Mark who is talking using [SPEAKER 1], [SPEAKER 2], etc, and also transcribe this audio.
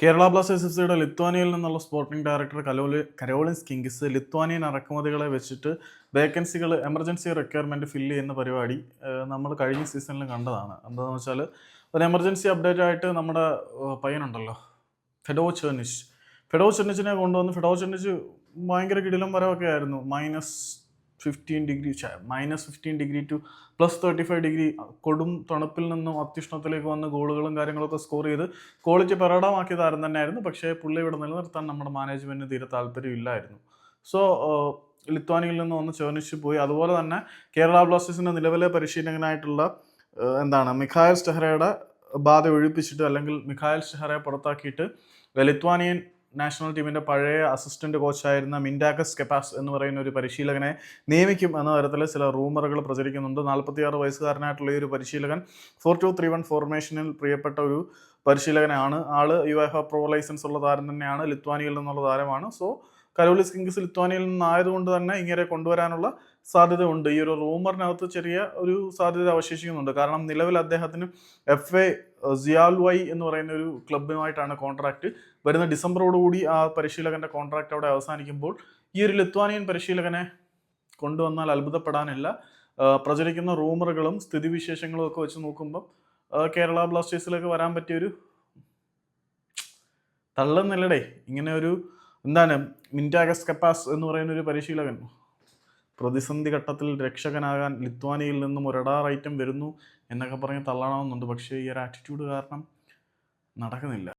[SPEAKER 1] Kerala Blasters F സിയുടെ ലിത്വാനിയയിൽ നിന്നുള്ള സ്പോർട്ടിംഗ് ഡയറക്ടർ കലോലി കരോളിൻസ് കിങ്സ് ലിത്വാനിയൻ ഇറക്കുമതികളെ വെച്ചിട്ട് വേക്കൻസികൾ എമർജൻസി റിക്വയർമെന്റ് ഫില്ല് ചെയ്യുന്ന പരിപാടി നമ്മൾ കഴിഞ്ഞ സീസണിൽ കണ്ടതാണ്. എന്താണെന്ന് വെച്ചാൽ ഒരു എമർജൻസി അപ്ഡേറ്റ് ആയിട്ട് നമ്മുടെ പയ്യനുണ്ടല്ലോ ഫെഡോ ചെർണിഷ് ഫെഡോ ചെർണിച്ചിനെ കൊണ്ടുവന്ന് ഫെഡോ ചെർണിച്ച് ഭയങ്കര കിടിലം വരവൊക്കെ ആയിരുന്നു. Minus fifteen degree minus fifteen degree to plus thirty five degree കൊടും തണുപ്പിൽ നിന്നും അത്യുഷ്ണത്തിലേക്ക് വന്ന് ഗോളുകളും കാര്യങ്ങളൊക്കെ സ്കോർ ചെയ്ത് ക്വാളിറ്റി പരാടമാക്കിയ താരം തന്നെയായിരുന്നു. പക്ഷേ പുള്ളി ഇവിടെ നിലനിർത്താൻ നമ്മുടെ മാനേജ്മെന്റിന് തീരെ താല്പര്യമില്ലായിരുന്നു. സോ ലിത്വാനിയിൽ നിന്ന് ഒന്ന് ചേർണിച്ച് പോയി. അതുപോലെ തന്നെ കേരള ബ്ലാസ്റ്റേഴ്സിന്റെ നിലവിലെ പരിശീലകനായിട്ടുള്ള എന്താണ് മിഖായൽ സ്റ്റെഹറയുടെ ബാധ ഒഴിപ്പിച്ചിട്ട് അല്ലെങ്കിൽ മിഖായൽ സ്റ്റെഹറയെ പുറത്താക്കിയിട്ട് ലിത്വാനിയൻ നാഷണൽ ടീമിന്റെ പഴയ അസിസ്റ്റന്റ് കോച്ചായിരുന്ന മിൻഡാക്കസ് കെപ്പാസ് എന്ന് പറയുന്ന ഒരു പരിശീലകനെ നിയമിക്കും എന്ന തരത്തിൽ ചില റൂമറുകൾ പ്രചരിക്കുന്നുണ്ട്. നാൽപ്പത്തിയാറ് വയസ്സുകാരനായിട്ടുള്ള ഈ ഒരു പരിശീലകൻ ഫോർ ടു ത്രീ വൺ ഫോർമേഷനിൽ പ്രിയപ്പെട്ട ഒരു പരിശീലകനാണ്. ആൾ യു എഫ് പ്രോ ലൈസൻസ് ഉള്ള താരം തന്നെയാണ്. ലിത്വാനിയിൽ നിന്നുള്ള താരമാണ്. സോ കരോലിസ് കിങ്സ് ലിത്വാനിയയിൽ നിന്നായതുകൊണ്ട് തന്നെ ഇങ്ങനെ കൊണ്ടുവരാനുള്ള സാധ്യത ഉണ്ട് ഈ ഒരു റൂമറിനകത്ത് ചെറിയ ഒരു സാധ്യത അവശേഷിക്കുന്നുണ്ട്. കാരണം നിലവിൽ അദ്ദേഹത്തിന് എഫ് എ സിയാൽ വൈ എന്ന് പറയുന്ന ഒരു ക്ലബുമായിട്ടാണ് കോൺട്രാക്ട്. വരുന്ന ഡിസംബറോടുകൂടി ആ പരിശീലകന്റെ കോൺട്രാക്ട് അവിടെ അവസാനിക്കുമ്പോൾ ഈ ഒരു ലിത്വാനിയൻ പരിശീലകനെ കൊണ്ടുവന്നാൽ അത്ഭുതപ്പെടാനില്ല. പ്രചരിക്കുന്ന റൂമറുകളും സ്ഥിതിവിശേഷങ്ങളും ഒക്കെ വെച്ച് നോക്കുമ്പം കേരള ബ്ലാസ്റ്റേഴ്സിലേക്ക് വരാൻ പറ്റിയൊരു തള്ളുന്നില്ലടേ. ഇങ്ങനെ ഒരു എന്താണ് മിന്റാഗസ് കപ്പാസ് എന്ന് പറയുന്ന ഒരു പരിശീലകൻ? പ്രതിസന്ധി ഘട്ടത്തിൽ രക്ഷകനാകാൻ ലിത്വാനിയയിൽ നിന്നും ഒരടാർ ഐറ്റം വരുന്നു എന്നൊക്കെ പറഞ്ഞ് തള്ളണമെന്നുണ്ട്. പക്ഷേ ഈ ഒരു ആറ്റിറ്റ്യൂഡ് കാരണം നടക്കുന്നില്ല.